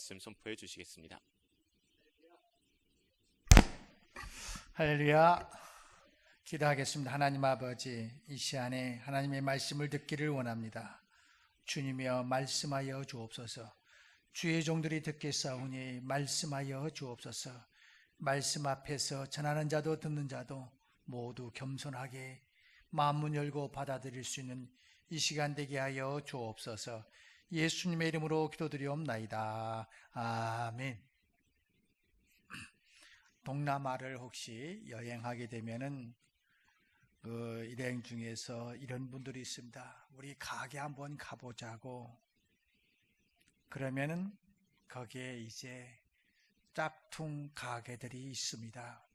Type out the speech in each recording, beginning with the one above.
말씀 선포해 주시겠습니다. 할렐루야. 기도하겠습니다. 하나님 아버지, 이 시간에 하나님의 말씀을 듣기를 원합니다. 주님이여 말씀하여 주옵소서. 주의 종들이 듣겠사오니 말씀하여 주옵소서. 말씀 앞에서 전하는 자도 듣는 자도 모두 겸손하게 마음 문 열고 받아들일 수 있는 이 시간 되게 하여 주옵소서. 예수님의 이름으로 기도드리옵나이다. 아멘. 동남아를 혹시 여행하게 되면은 그 일행 중에서 이런 분들이 있습니다. 우리 가게 한번 가보자고. 그러면은 거기에 이제 짝퉁 가게들이 있습니다.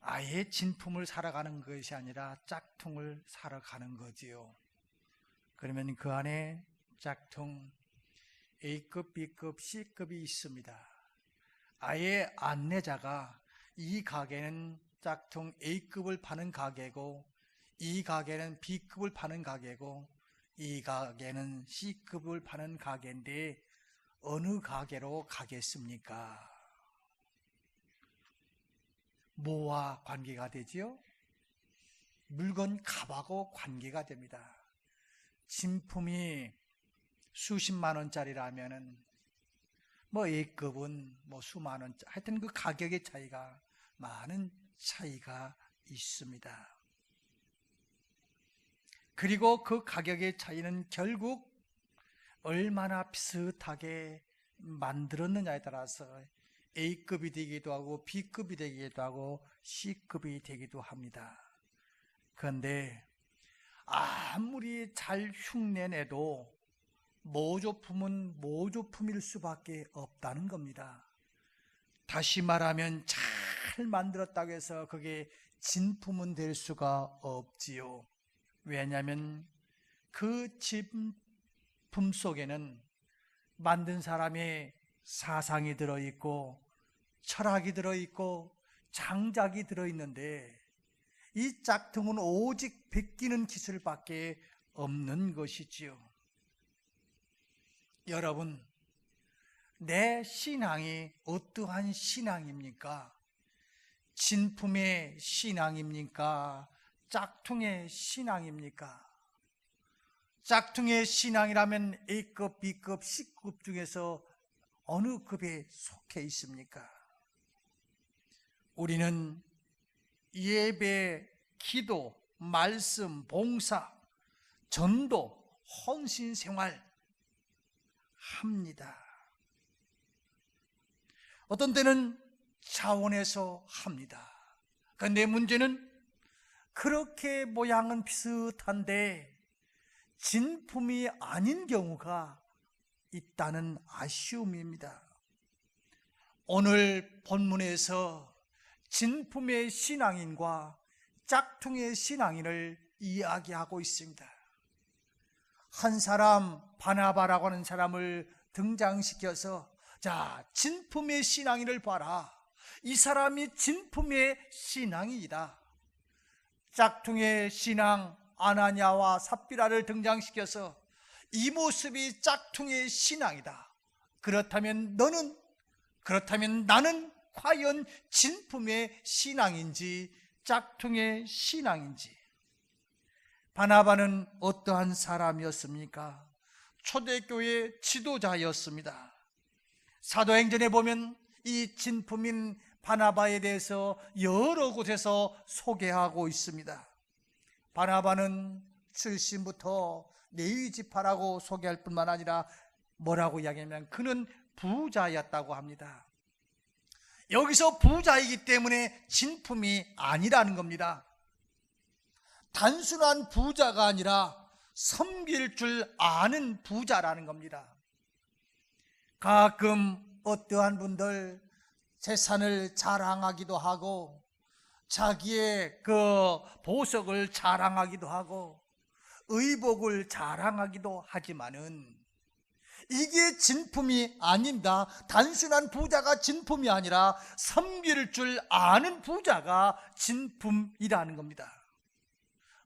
아예 진품을 사러 가는 것이 아니라 짝퉁을 사러 가는 거지요. 그러면 그 안에 짝퉁 A급, B급, C급이 있습니다. 아예 안내자가 이 가게는 짝퉁 A급을 파는 가게고 이 가게는 B급을 파는 가게고 이 가게는 C급을 파는 가게인데 어느 가게로 가겠습니까? 뭐와 관계가 되지요? 물건 값하고 관계가 됩니다. 진품이 수십만 원짜리라면은 뭐 A급은 뭐 수만 원, 하여튼 그 가격의 차이가 많은 차이가 있습니다. 그리고 그 가격의 차이는 결국 얼마나 비슷하게 만들었느냐에 따라서 A급이 되기도 하고 B급이 되기도 하고 C급이 되기도 합니다. 그런데 아무리 잘 흉내내도 모조품은 모조품일 수밖에 없다는 겁니다. 다시 말하면 잘 만들었다고 해서 그게 진품은 될 수가 없지요. 왜냐하면 그 진품 속에는 만든 사람의 사상이 들어있고 철학이 들어있고 장작이 들어있는데 이 짝퉁은 오직 베끼는 기술밖에 없는 것이지요. 여러분, 내 신앙이 어떠한 신앙입니까? 진품의 신앙입니까? 짝퉁의 신앙입니까? 짝퉁의 신앙이라면 A급, B급, C급 중에서 어느 급에 속해 있습니까? 우리는 예배, 기도, 말씀, 봉사, 전도, 헌신 생활 합니다. 어떤 때는 자원해서 합니다. 그런데 문제는 그렇게 모양은 비슷한데 진품이 아닌 경우가 있다는 아쉬움입니다. 오늘 본문에서 진품의 신앙인과 짝퉁의 신앙인을 이야기하고 있습니다. 한 사람 바나바라고 하는 사람을 등장시켜서 자 진품의 신앙인을 봐라. 이 사람이 진품의 신앙이다. 짝퉁의 신앙 아나냐와 삽비라를 등장시켜서 이 모습이 짝퉁의 신앙이다. 그렇다면 너는 그렇다면 나는 과연 진품의 신앙인지 짝퉁의 신앙인지 바나바는 어떠한 사람이었습니까? 초대교회 지도자였습니다. 사도행전에 보면 이 진품인 바나바에 대해서 여러 곳에서 소개하고 있습니다. 바나바는 출신부터 레위 지파라고 소개할 뿐만 아니라 뭐라고 이야기하면 그는 부자였다고 합니다. 여기서 부자이기 때문에 진품이 아니라는 겁니다. 단순한 부자가 아니라 섬길 줄 아는 부자라는 겁니다. 가끔 어떠한 분들 재산을 자랑하기도 하고 자기의 그 보석을 자랑하기도 하고 의복을 자랑하기도 하지만은 진품이 아닙니다. 단순한 부자가 진품이 아니라 섬길 줄 아는 부자가 진품이라는 겁니다.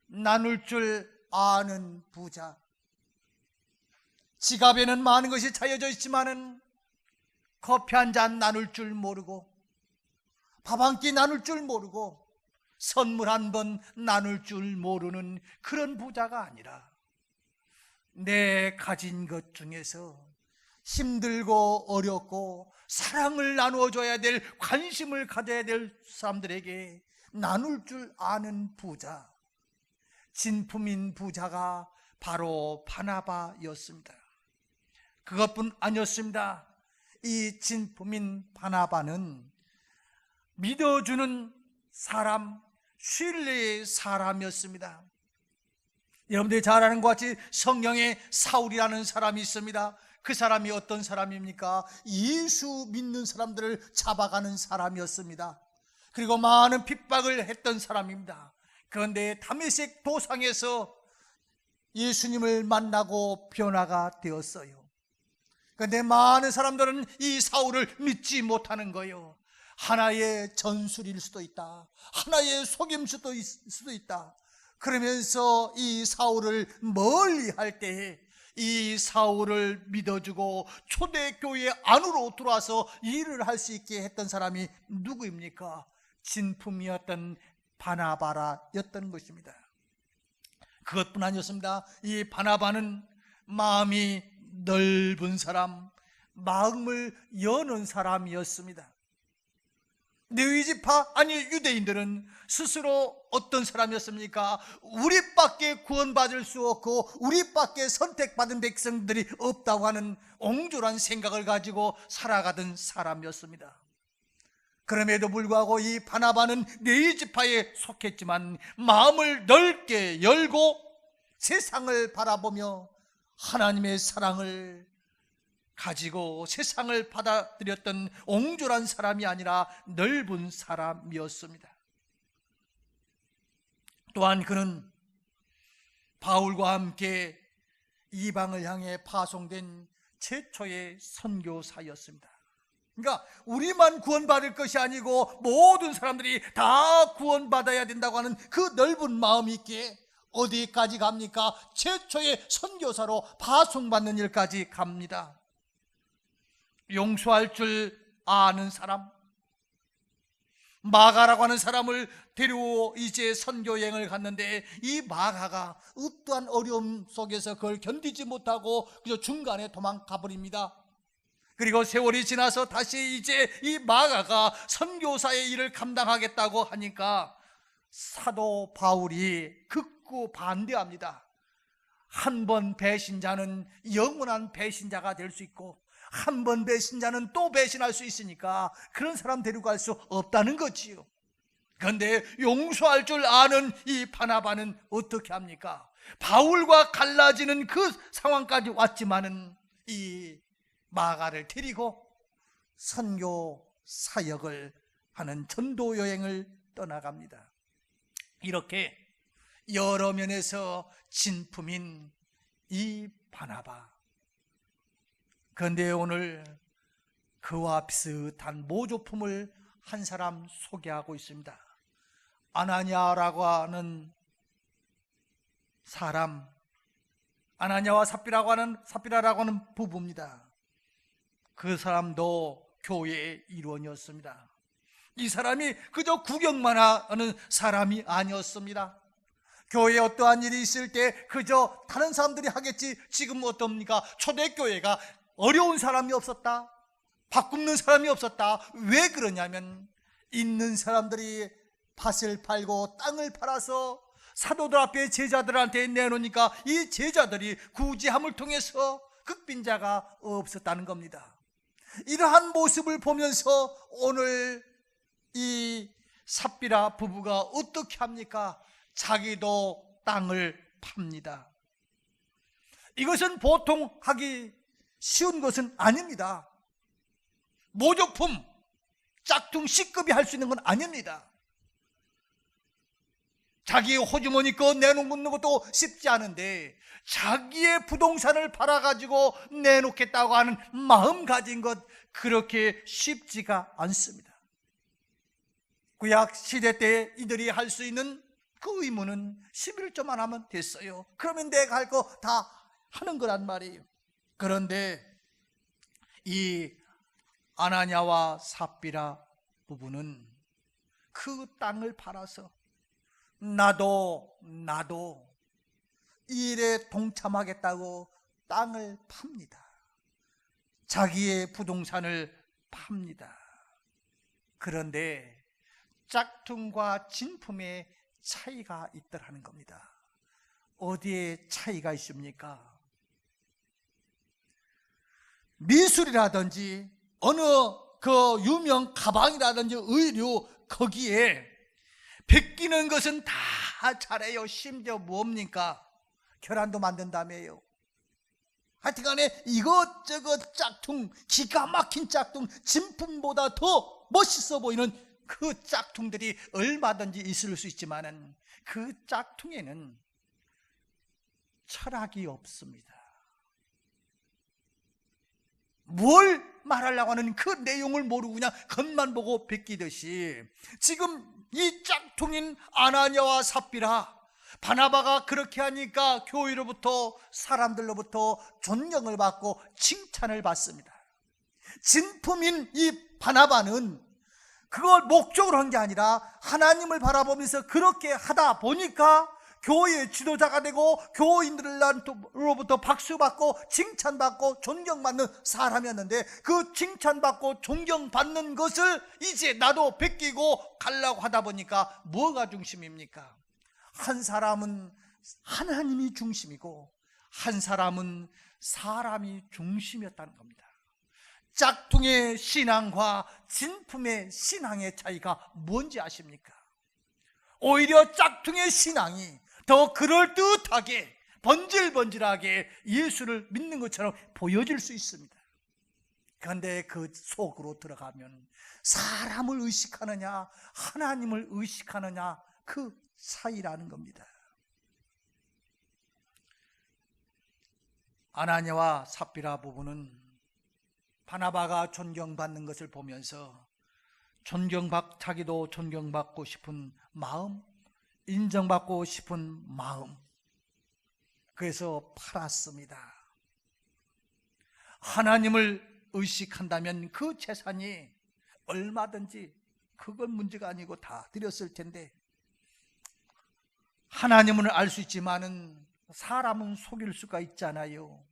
나눌 줄 아는 부자. 지갑에는 많은 것이 차여져 있지만은 커피 한 잔 나눌 줄 모르고 밥 한 끼 나눌 줄 모르고 선물 한 번 나눌 줄 모르는 그런 부자가 아니라 내 가진 것 중에서 힘들고 어렵고 사랑을 나누어 줘야 될 관심을 가져야 될 사람들에게 나눌 줄 아는 부자 진품인 부자가 바로 바나바였습니다. 그것뿐 아니었습니다. 이 진품인 바나바는 믿어주는 사람, 신뢰의 사람이었습니다. 여러분들이 잘 아는 것 같이 성경에 사울이라는 사람이 있습니다. 그 사람이 어떤 사람입니까? 예수 믿는 사람들을 잡아가는 사람이었습니다. 그리고 많은 핍박을 했던 사람입니다. 그런데 다메섹 도상에서 예수님을 만나고 변화가 되었어요. 그런데 많은 사람들은 이 사울을 믿지 못하는 거예요. 하나의 전술일 수도 있다. 하나의 속임수도 있, 수도 있다. 그러면서 이 사울을 멀리 할 때에 이 사울을 믿어주고 초대교회 안으로 들어와서 일을 할 수 있게 했던 사람이 누구입니까? 진품이었던 바나바라였던 것입니다. 그것뿐 아니었습니다. 이 바나바는 마음이 넓은 사람, 마음을 여는 사람이었습니다. 네위지파 아니 유대인들은 스스로 어떤 사람이었습니까? 우리밖에 구원받을 수 없고 우리밖에 선택받은 백성들이 없다고 하는 옹졸한 생각을 가지고 살아가던 사람이었습니다. 그럼에도 불구하고 이 바나바는 네위지파에 속했지만 마음을 넓게 열고 세상을 바라보며 하나님의 사랑을 가지고 세상을 받아들였던 옹졸한 사람이 아니라 넓은 사람이었습니다. 또한 그는 바울과 함께 이방을 향해 파송된 최초의 선교사였습니다. 그러니까 우리만 구원받을 것이 아니고 모든 사람들이 다 구원받아야 된다고 하는 그 넓은 마음이 있기에 어디까지 갑니까? 최초의 선교사로 파송받는 일까지 갑니다. 용서할 줄 아는 사람, 마가라고 하는 사람을 데리고 이제 선교 여행을 갔는데 이 마가가 어떠한 어려움 속에서 그걸 견디지 못하고 그저 중간에 도망가 버립니다. 그리고 세월이 지나서 다시 이제 이 마가가 선교사의 일을 감당하겠다고 하니까 사도 바울이 극구 반대합니다. 한 번 배신자는 영원한 배신자가 될 수 있고 한 번 배신자는 또 배신할 수 있으니까 그런 사람 데리고 갈 수 없다는 거지요. 그런데 용서할 줄 아는 이 바나바는 어떻게 합니까? 바울과 갈라지는 그 상황까지 왔지만은 이 마가를 데리고 선교 사역을 하는 전도 여행을 떠나갑니다. 이렇게 여러 면에서 진품인 이 바나바. 그런데 오늘 그와 비슷한 모조품을 한 사람 소개하고 있습니다. 아나니아라고 하는 사람, 아나니아와 삽비라고 하는 삽비라라고 하는 부부입니다. 그 사람도 교회의 일원이었습니다. 이 사람이 그저 구경만 하는 사람이 아니었습니다. 교회에 어떠한 일이 있을 때 그저 다른 사람들이 하겠지 지금 어떻습니까? 초대교회가 어려운 사람이 없었다. 바꾸는 사람이 없었다. 왜 그러냐면 있는 사람들이 밭을 팔고 땅을 팔아서 사도들 앞에 제자들한테 내놓으니까 이 제자들이 구제함을 통해서 극빈자가 없었다는 겁니다. 이러한 모습을 보면서 오늘 이 삽비라 부부가 어떻게 합니까? 자기도 땅을 팝니다. 이것은 보통 하기 쉬운 것은 아닙니다. 모조품, 짝퉁 C급이 할 수 있는 건 아닙니다. 자기 호주머니 거 내놓는 것도 쉽지 않은데 자기의 부동산을 팔아가지고 내놓겠다고 하는 마음 가진 것 그렇게 쉽지가 않습니다. 구약 시대 때 이들이 할 수 있는 그 의무는 11조만 하면 됐어요. 그러면 내가 할 거 다 하는 거란 말이에요. 그런데 이 아나냐와 삽비라 부부는 그 땅을 팔아서 나도 나도 이 일에 동참하겠다고 땅을 팝니다. 자기의 부동산을 팝니다. 그런데 짝퉁과 진품의 차이가 있더라는 겁니다. 어디에 차이가 있습니까? 미술이라든지 어느 그 유명 가방이라든지 의류 거기에 베끼는 것은 다 잘해요. 심지어 뭡니까? 계란도 만든다며요. 하여튼 간에 이것저것 짝퉁, 기가 막힌 짝퉁, 진품보다 더 멋있어 보이는 그 짝퉁들이 얼마든지 있을 수 있지만은 그 짝퉁에는 철학이 없습니다. 뭘 말하려고 하는 그 내용을 모르고 그냥 겉만 보고 베끼듯이 지금 이 짝퉁인 아나니아와 삽비라 바나바가 그렇게 하니까 교회로부터 사람들로부터 존경을 받고 칭찬을 받습니다. 진품인 이 바나바는 그걸 목적으로 한 게 아니라 하나님을 바라보면서 그렇게 하다 보니까 교회의 지도자가 되고 교인들로부터 박수받고 칭찬받고 존경받는 사람이었는데 그 칭찬받고 존경받는 것을 이제 나도 베끼고 가려고 하다 보니까 뭐가 중심입니까? 한 사람은 하나님이 중심이고 한 사람은 사람이 중심이었다는 겁니다. 짝퉁의 신앙과 진품의 신앙의 차이가 뭔지 아십니까? 오히려 짝퉁의 신앙이 더 그럴듯하게 번질번질하게 예수를 믿는 것처럼 보여질 수 있습니다. 그런데 그 속으로 들어가면 사람을 의식하느냐 하나님을 의식하느냐 그 차이라는 겁니다. 아나니와 삽비라 부부는 바나바가 존경받는 것을 보면서 존경받 자기도 존경받고 싶은 마음, 인정받고 싶은 마음. 그래서 팔았습니다. 하나님을 의식한다면 그 재산이 얼마든지 그건 문제가 아니고 다 드렸을 텐데 하나님은 알 수 있지만은 사람은 속일 수가 있잖아요.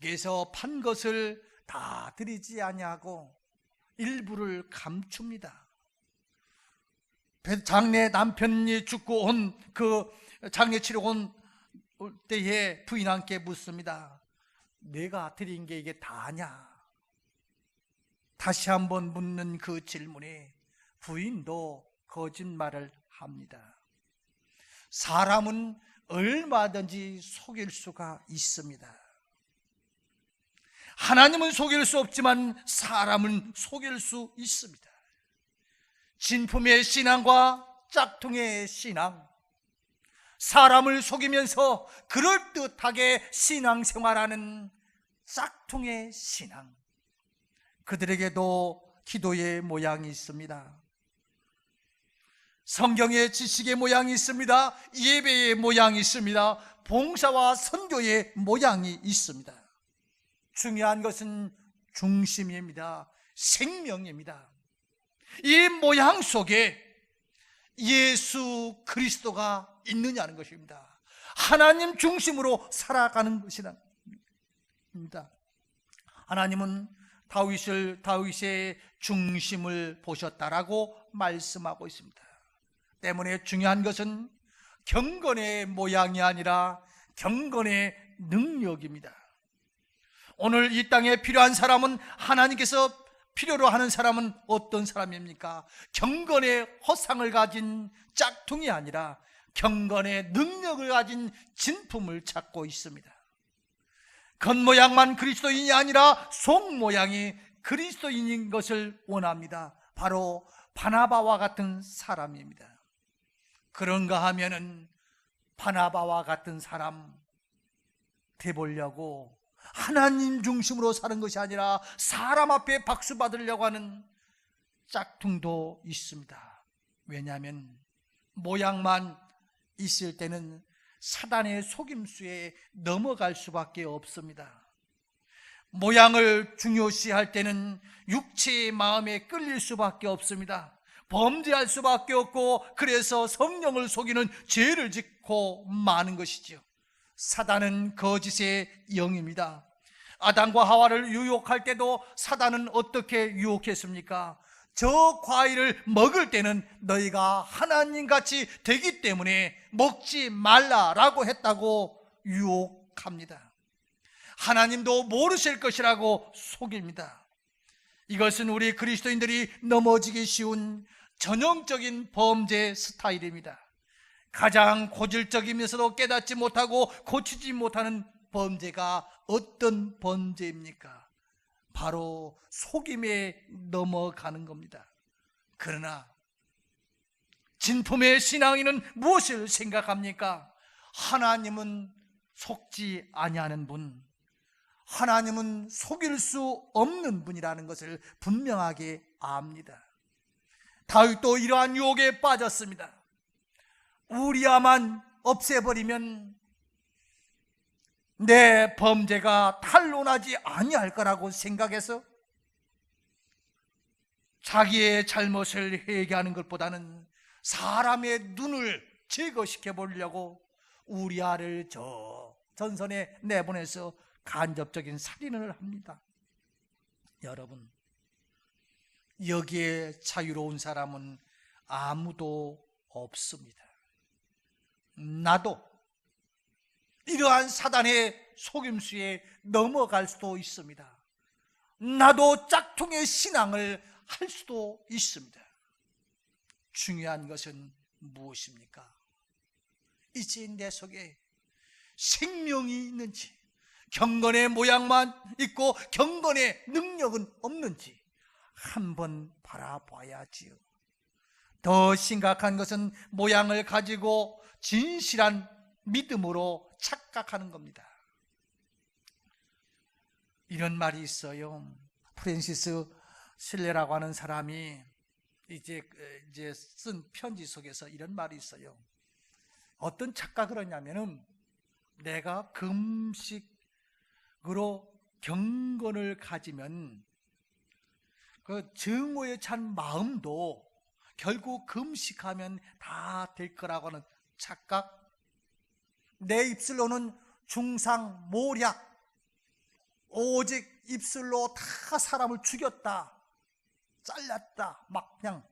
그래서 판 것을 다 드리지 아니하고 일부를 감춥니다. 장례 남편이 죽고 온 그 장례 치러 온 때에 부인한테 묻습니다. 내가 드린 게 이게 다냐? 다시 한번 묻는 그 질문에 부인도 거짓말을 합니다. 사람은 얼마든지 속일 수가 있습니다. 하나님은 속일 수 없지만 사람은 속일 수 있습니다. 진품의 신앙과 짝퉁의 신앙, 사람을 속이면서 그럴듯하게 신앙생활하는 짝퉁의 신앙, 그들에게도 기도의 모양이 있습니다. 성경의 지식의 모양이 있습니다. 예배의 모양이 있습니다. 봉사와 선교의 모양이 있습니다. 중요한 것은 중심입니다. 생명입니다. 이 모양 속에 예수 그리스도가 있느냐는 것입니다. 하나님 중심으로 살아가는 것이다. 하나님은 다윗을 다윗의 중심을 보셨다라고 말씀하고 있습니다. 때문에 중요한 것은 경건의 모양이 아니라 경건의 능력입니다. 오늘 이 땅에 필요한 사람은 하나님께서 필요로 하는 사람은 어떤 사람입니까? 경건의 허상을 가진 짝퉁이 아니라 경건의 능력을 가진 진품을 찾고 있습니다. 겉모양만 그리스도인이 아니라 속모양이 그리스도인인 것을 원합니다. 바로 바나바와 같은 사람입니다. 그런가 하면은 바나바와 같은 사람 돼보려고 하나님 중심으로 사는 것이 아니라 사람 앞에 박수 받으려고 하는 짝퉁도 있습니다. 왜냐하면 모양만 있을 때는 사단의 속임수에 넘어갈 수밖에 없습니다. 모양을 중요시할 때는 육체의 마음에 끌릴 수밖에 없습니다. 범죄할 수밖에 없고 그래서 성령을 속이는 죄를 짓고 마는 것이지요. 사단은 거짓의 영입니다. 아담과 하와를 유혹할 때도 사단은 어떻게 유혹했습니까? 저 과일을 먹을 때는 너희가 하나님 같이 되기 때문에 먹지 말라라고 했다고 유혹합니다. 하나님도 모르실 것이라고 속입니다. 이것은 우리 그리스도인들이 넘어지기 쉬운 전형적인 범죄 스타일입니다. 가장 고질적이면서도 깨닫지 못하고 고치지 못하는 범죄가 어떤 범죄입니까? 바로 속임에 넘어가는 겁니다. 그러나 진품의 신앙인은 무엇을 생각합니까? 하나님은 속지 아니하는 분, 하나님은 속일 수 없는 분이라는 것을 분명하게 압니다. 다윗도 이러한 유혹에 빠졌습니다. 우리야만 없애버리면 내 범죄가 탄로나지 아니할 거라고 생각해서 자기의 잘못을 회개하는 것보다는 사람의 눈을 제거시켜 보려고 우리아를 저 전선에 내보내서 간접적인 살인을 합니다. 여러분, 여기에 자유로운 사람은 아무도 없습니다. 나도 이러한 사단의 속임수에 넘어갈 수도 있습니다. 나도 짝퉁의 신앙을 할 수도 있습니다. 중요한 것은 무엇입니까? 이제 내 속에 생명이 있는지, 경건의 모양만 있고 경건의 능력은 없는지 한번 바라봐야지요. 더 심각한 것은 모양을 가지고 진실한 믿음으로 착각하는 겁니다. 이런 말이 있어요. 프랜시스 실레라고 하는 사람이 이제 이제 쓴 편지 속에서 이런 말이 있어요. 어떤 착각을 하냐면은 내가 금식으로 경건을 가지면 그 증오에 찬 마음도 결국 금식하면 다 될 거라고 하는 착각. 내 입술로는 중상 모략. 오직 입술로 다 사람을 죽였다. 잘랐다. 막 그냥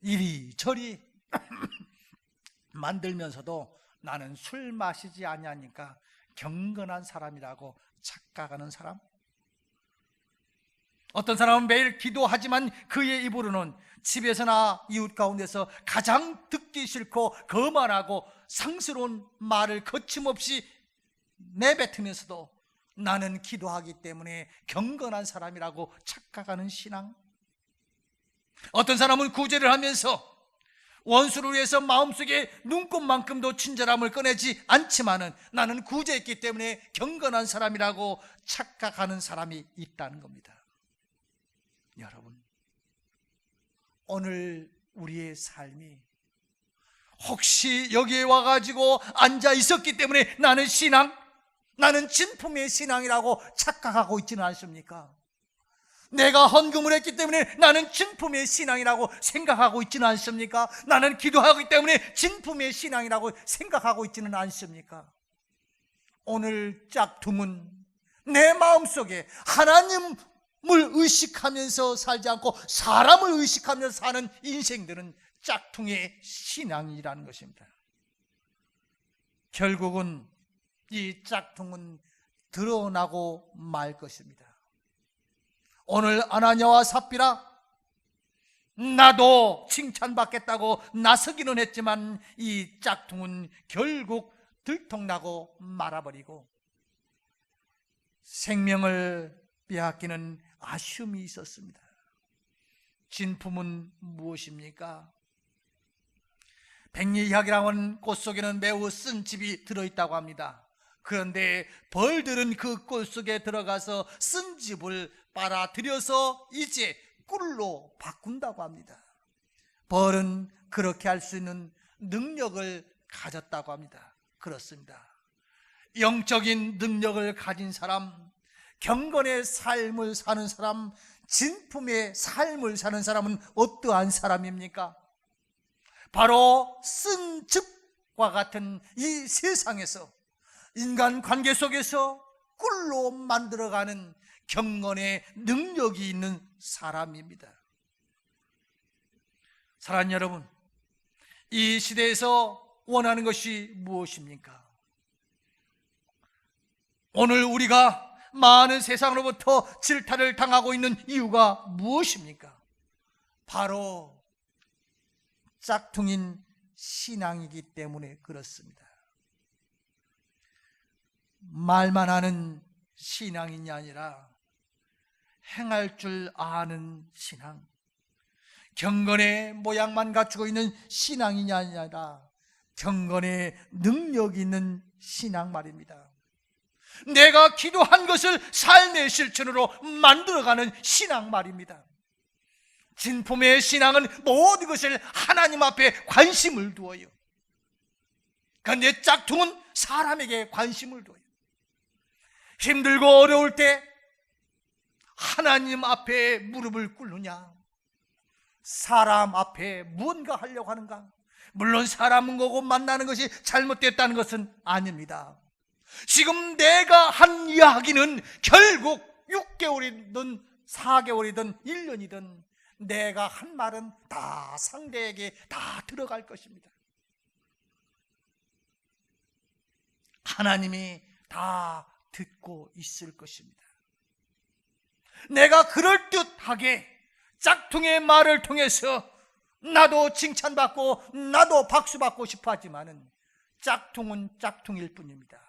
이리저리 만들면서도 나는 술 마시지 아니하니까 경건한 사람이라고 착각하는 사람. 어떤 사람은 매일 기도하지만 그의 입으로는 집에서나 이웃 가운데서 가장 듣기 싫고 거만하고 상스러운 말을 거침없이 내뱉으면서도 나는 기도하기 때문에 경건한 사람이라고 착각하는 신앙. 어떤 사람은 구제를 하면서 원수를 위해서 마음속에 눈곱만큼도 친절함을 꺼내지 않지만은 나는 구제했기 때문에 경건한 사람이라고 착각하는 사람이 있다는 겁니다. 여러분, 오늘 우리의 삶이 혹시 여기에 와가지고 앉아 있었기 때문에 나는 신앙, 나는 진품의 신앙이라고 착각하고 있지는 않습니까? 내가 헌금을 했기 때문에 나는 진품의 신앙이라고 생각하고 있지는 않습니까? 나는 기도하기 때문에 진품의 신앙이라고 생각하고 있지는 않습니까? 오늘 짝퉁은 내 마음속에 하나님 을 의식하면서 살지 않고 사람을 의식하면서 사는 인생들은 짝퉁의 신앙이라는 것입니다. 결국은 이 짝퉁은 드러나고 말 것입니다. 오늘 아나니아와 삽비라 나도 칭찬받겠다고 나서기는 했지만 이 짝퉁은 결국 들통나고 말아버리고 생명을 빼앗기는 아쉬움이 있었습니다. 진품은 무엇입니까? 백리향이라고 하는 꽃 속에는 매우 쓴 집이 들어있다고 합니다. 그런데 벌들은 그 꽃 속에 들어가서 쓴 집을 빨아들여서 이제 꿀로 바꾼다고 합니다. 벌은 그렇게 할 수 있는 능력을 가졌다고 합니다. 그렇습니다. 영적인 능력을 가진 사람, 경건의 삶을 사는 사람, 진품의 삶을 사는 사람은 어떠한 사람입니까? 바로 쓴 즙과 같은 이 세상에서 인간 관계 속에서 꿀로 만들어가는 경건의 능력이 있는 사람입니다. 사랑하는 여러분, 이 시대에서 원하는 것이 무엇입니까? 오늘 우리가 많은 세상으로부터 질타를 당하고 있는 이유가 무엇입니까? 바로 짝퉁인 신앙이기 때문에 그렇습니다. 말만 하는 신앙인이 아니라 행할 줄 아는 신앙. 경건의 모양만 갖추고 있는 신앙인이 아니라 경건의 능력 있는 신앙 말입니다. 내가 기도한 것을 삶의 실천으로 만들어가는 신앙 말입니다. 진품의 신앙은 모든 것을 하나님 앞에 관심을 두어요. 그런데 짝퉁은 사람에게 관심을 두어요. 힘들고 어려울 때 하나님 앞에 무릎을 꿇느냐? 사람 앞에 무언가 하려고 하는가? 물론 사람은 거고 만나는 것이 잘못됐다는 것은 아닙니다. 지금 내가 한 이야기는 결국 6개월이든 4개월이든 1년이든 내가 한 말은 다 상대에게 다 들어갈 것입니다. 하나님이 다 듣고 있을 것입니다. 내가 그럴듯하게 짝퉁의 말을 통해서 나도 칭찬받고 나도 박수받고 싶어 하지만은 짝퉁은 짝퉁일 뿐입니다.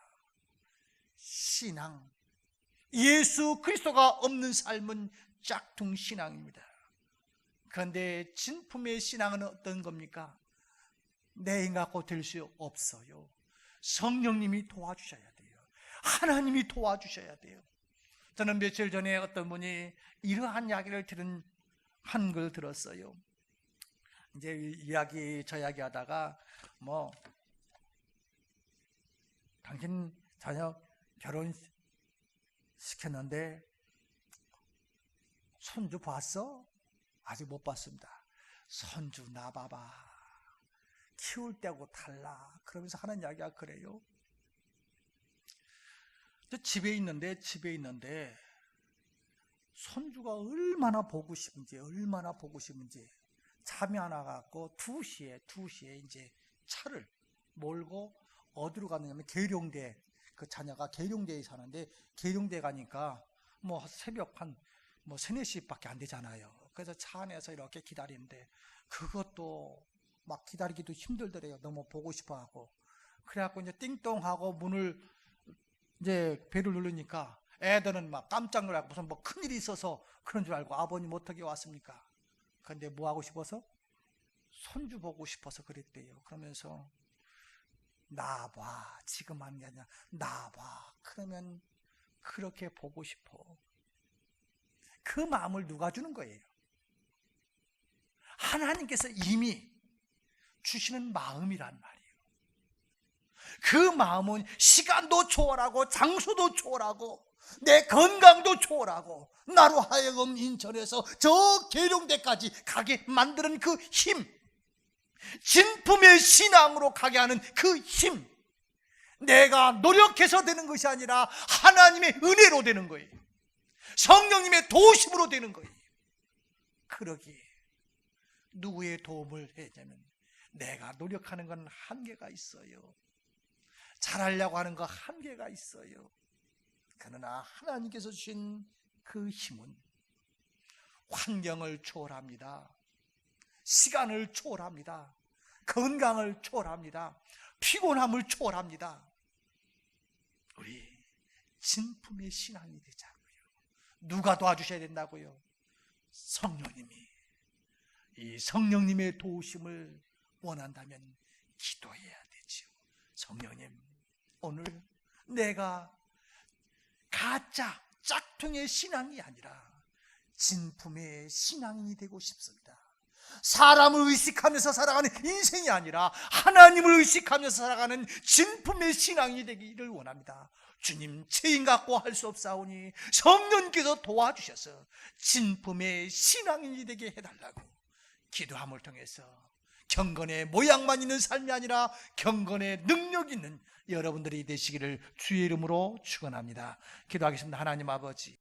신앙, 예수 그리스도가 없는 삶은 짝퉁 신앙입니다. 그런데 진품의 신앙은 어떤 겁니까? 내힘 갖고 될 수 없어요. 성령님이 도와주셔야 돼요. 하나님이 도와주셔야 돼요. 저는 며칠 전에 어떤 분이 이러한 이야기를 들은 한 걸 들었어요. 이제 이야기 저 이야기 하다가 뭐 당신 자녀 결혼 시켰는데 손주 봤어? 아직 못 봤습니다. 손주 나 봐봐. 키울 때하고 달라. 그러면서 하는 이야기가 그래요. 저 집에 있는데 집에 있는데 손주가 얼마나 보고 싶은지 얼마나 보고 싶은지 잠이 안 와갖고 2시에 2시에 이제 차를 몰고 어디로 갔느냐면 계룡대 그 자녀가 계룡대에 사는데 계룡대 가니까 뭐 새벽 한뭐 3, 4시밖에 안 되잖아요. 그래서 차 안에서 이렇게 기다리는데 그것도 막 기다리기도 힘들더래요. 너무 보고 싶어 하고. 그래갖고 이제 띵동하고 문을 이제 배를 누르니까 애들은 막 깜짝 놀라고 무슨 뭐 큰일이 있어서 그런 줄 알고 아버님 어떻게 왔습니까? 근데 뭐 하고 싶어서? 손주 보고 싶어서 그랬대요. 그러면서 나봐. 지금 하는 게 아니라 나봐. 그러면 그렇게 보고 싶어. 그 마음을 누가 주는 거예요? 하나님께서 이미 주시는 마음이란 말이에요. 그 마음은 시간도 초월하고 장소도 초월하고 내 건강도 초월하고 나로 하여금 인천에서 저 계룡대까지 가게 만드는 그 힘, 진품의 신앙으로 가게 하는 그 힘, 내가 노력해서 되는 것이 아니라 하나님의 은혜로 되는 거예요. 성령님의 도심으로 되는 거예요. 그러기에 누구의 도움을 해야냐면 내가 노력하는 건 한계가 있어요. 잘하려고 하는 거 한계가 있어요. 그러나 하나님께서 주신 그 힘은 환경을 초월합니다. 시간을 초월합니다. 건강을 초월합니다. 피곤함을 초월합니다. 우리 진품의 신앙이 되자고요. 누가 도와주셔야 된다고요? 성령님이. 이 성령님의 도우심을 원한다면 기도해야 되지요. 성령님, 오늘 내가 가짜 짝퉁의 신앙이 아니라 진품의 신앙이 되고 싶습니다. 사람을 의식하면서 살아가는 인생이 아니라 하나님을 의식하면서 살아가는 진품의 신앙이 되기를 원합니다. 주님 체인 갖고 할 수 없사오니 성령께서 도와주셔서 진품의 신앙인이 되게 해달라고 기도함을 통해서 경건의 모양만 있는 삶이 아니라 경건의 능력 있는 여러분들이 되시기를 주의 이름으로 축원합니다. 기도하겠습니다. 하나님 아버지